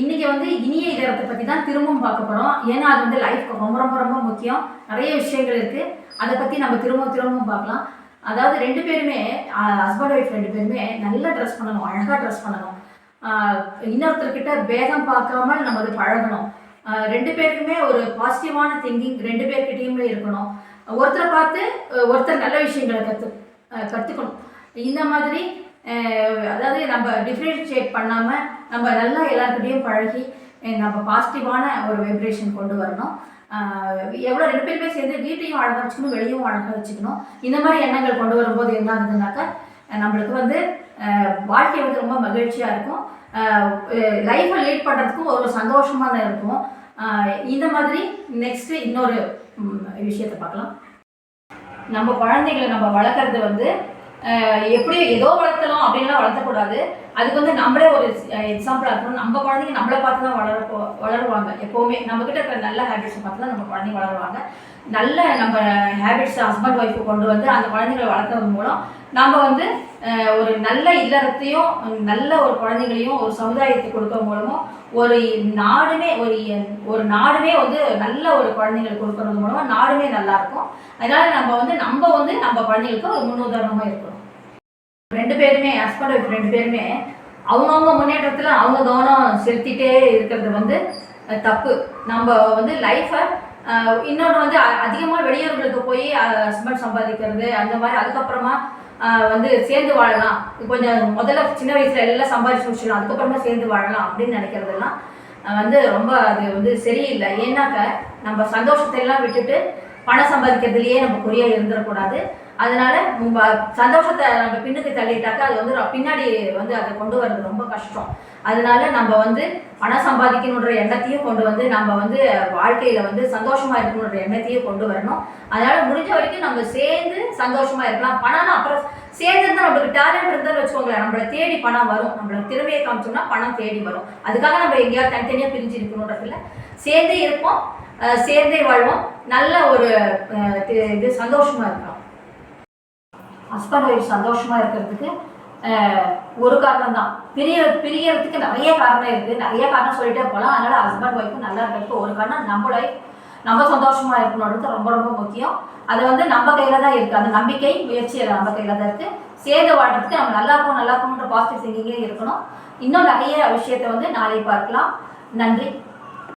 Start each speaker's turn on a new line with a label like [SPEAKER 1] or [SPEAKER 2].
[SPEAKER 1] இன்னைக்கு வந்து இனிய இதரத்தை பற்றி தான் திரும்பவும் பார்க்க போகிறோம் ஏன்னா அது வந்து லைஃப்க்கு ரொம்ப ரொம்ப ரொம்ப முக்கியம். நிறைய விஷயங்கள் இருக்குது அதை பற்றி நம்ம திரும்பவும் திரும்பவும் பார்க்கலாம். அதாவது ரெண்டு பேருமே ஹஸ்பண்ட் ஒய்ஃப் ரெண்டு பேருமே நல்லா ட்ரெஸ் பண்ணணும் அழகாக ட்ரெஸ் பண்ணணும். இன்னொருத்தர்கிட்ட பேதம் பார்க்காம நம்ம அது பழகணும். ரெண்டு பேருக்குமே ஒரு பாசிட்டிவான திங்கிங் ரெண்டு பேர்கிட்டயுமே இருக்கணும். ஒருத்தரை பார்த்து ஒருத்தர் நல்ல விஷயங்களை கற்று கற்றுக்கணும் இந்த மாதிரி அதாவது நம்ம டிஃப்ரென்ஷியேட் பண்ணாமல் நம்ம நல்லா எல்லாருக்கிட்டையும் பழகி நம்ம பாசிட்டிவான ஒரு வைப்ரேஷன் கொண்டு வரணும். எவ்வளோ ரெண்டு பேருமே சேர்ந்து வீட்டையும் அழகாக வச்சுக்கணும் வெளியும் அழகாக வச்சுக்கணும். இந்த மாதிரி எண்ணங்கள் கொண்டு வரும்போது என்ன ஆகுதுனாக்கா நம்மளுக்கு வந்து வாழ்க்கை வந்து ரொம்ப மகிழ்ச்சியாக இருக்கும். லைஃப்பை லீட் பண்ணுறதுக்கும் ஒரு சந்தோஷமாக தான் இருக்கும் இந்த மாதிரி நெக்ஸ்ட்டு இன்னொரு விஷயத்தை பார்க்கலாம். நம்ம குழந்தைகளை நம்ம வளர்க்குறது வந்து எப்படி ஏதோ வளர்த்தலாம் அப்படின்லாம் வளர்த்தக்கூடாது. அதுக்கு வந்து நம்மளே ஒரு எக்ஸாம்பிளாக இருக்கணும். நம்ம குழந்தைங்க நம்மளை பார்த்து தான் வளர வளருவாங்க. எப்போவுமே நம்மக்கிட்ட இருக்கிற நல்ல ஹேபிட்ஸை பார்த்து தான் நம்ம குழந்தைங்க வளருவாங்க. நல்ல நம்ம ஹேபிட்ஸ் ஹஸ்பண்ட் ஒய்ஃபு கொண்டு வந்து அந்த குழந்தைங்களை வளர்த்தது மூலம் நம்ம வந்து ஒரு நல்ல இல்லறத்தையும் நல்ல ஒரு குழந்தைங்களையும் ஒரு சமுதாயத்தை கொடுக்க மூலமும் ஒரு நாடுமே ஒரு ஒரு நாடுமே வந்து நல்ல ஒரு குழந்தைங்களுக்கு கொடுக்கறது மூலமாக நாடுமே நல்லா இருக்கும். அதனால நம்ம வந்து நம்ம வந்து நம்ம குழந்தைங்களுக்கு ஒரு முன்னுதாரணமாக இருக்கணும். ரெண்டு பேருமே ஹஸ்பண்ட் ஒய்ஃப் ரெண்டு பேருமே அவங்கவுங்க முன்னேற்றத்தில் அவங்க கவனம் செலுத்திட்டே இருக்கிறது வந்து தப்பு. நம்ம வந்து லைஃப்பை இன்னொன்று வந்து அதிகமாக வெளியூர்களுக்கு போய் ஹஸ்பண்ட் சம்பாதிக்கிறது அந்த மாதிரி அதுக்கப்புறமா வந்து சேர்ந்து வாழலாம். கொஞ்சம் முதல்ல சின்ன வயசுல எல்லாம் சம்பாதிச்சு முடிச்சிடலாம் அதுக்கப்புறமா சேர்ந்து வாழலாம் அப்படின்னு நினைக்கிறதெல்லாம் வந்து ரொம்ப அது வந்து சரியில்லை. ஏன்னாக்க நம்ம சந்தோஷத்தை எல்லாம் விட்டுட்டு பணம் சம்பாதிக்கிறதுலயே நம்ம குறியாக இருந்துடக்கூடாது. அதனால நம்ம சந்தோஷத்தை நம்ம பின்னுக்கு தள்ளிட்டாக்கா அது வந்து பின்னாடி வந்து அதை கொண்டு வர்றது ரொம்ப கஷ்டம். அதனால நம்ம வந்து பணம் சம்பாதிக்கணுன்ற எண்ணத்தையும் கொண்டு வந்து நம்ம வந்து வாழ்க்கையில வந்து சந்தோஷமா இருக்கணுன்ற எண்ணத்தையும் கொண்டு வரணும். அதனால முடிஞ்ச வரைக்கும் நம்ம சேர்ந்து சந்தோஷமா இருக்கலாம். பணம்னா அப்புறம் சேர்ந்து இருந்தால் நம்மளுக்கு டேலண்ட் இருந்தால் வச்சுக்கோங்களேன். நம்மளை தேடி பணம் வரும். நம்மளை திறமையை காமிச்சோம்னா பணம் தேடி வரும். அதுக்காக நம்ம எங்கேயாவது தனித்தனியாக பிரிஞ்சு இருக்கணுன்றதுல சேர்ந்தே இருப்போம். சேர்ந்தே வாழ்வோம். நல்ல ஒரு இது சந்தோஷமா இருக்கலாம். ஹஸ்பண்ட் ஒய்ஃப் சந்தோஷமாக இருக்கிறதுக்கு ஒரு காரணம் தான் பிரிய பிரியறதுக்கு நிறைய காரணம் இருக்குது நிறைய காரணம் சொல்லிட்டே போகலாம் அதனால் ஹஸ்பண்ட் ஒய்ஃபும் நல்லா இருக்கிறதுக்கு ஒரு காரணம் நம்ம லைஃப் நம்ம சந்தோஷமாக இருக்கணுன்றது ரொம்ப ரொம்ப முக்கியம். அது வந்து நம்ம கையில் தான் இருக்குது அந்த நம்பிக்கை முயற்சி அது நம்ம கையில் தான் இருக்குது சேர்ந்து வாழ்றதுக்கு நம்ம நல்லா இருக்கும் நல்லா இருக்கணுன்ற பாசிட்டிவ் திங்கிங்கே இருக்கணும். இன்னும் நிறைய விஷயத்தை வந்து நாளை பார்க்கலாம். நன்றி.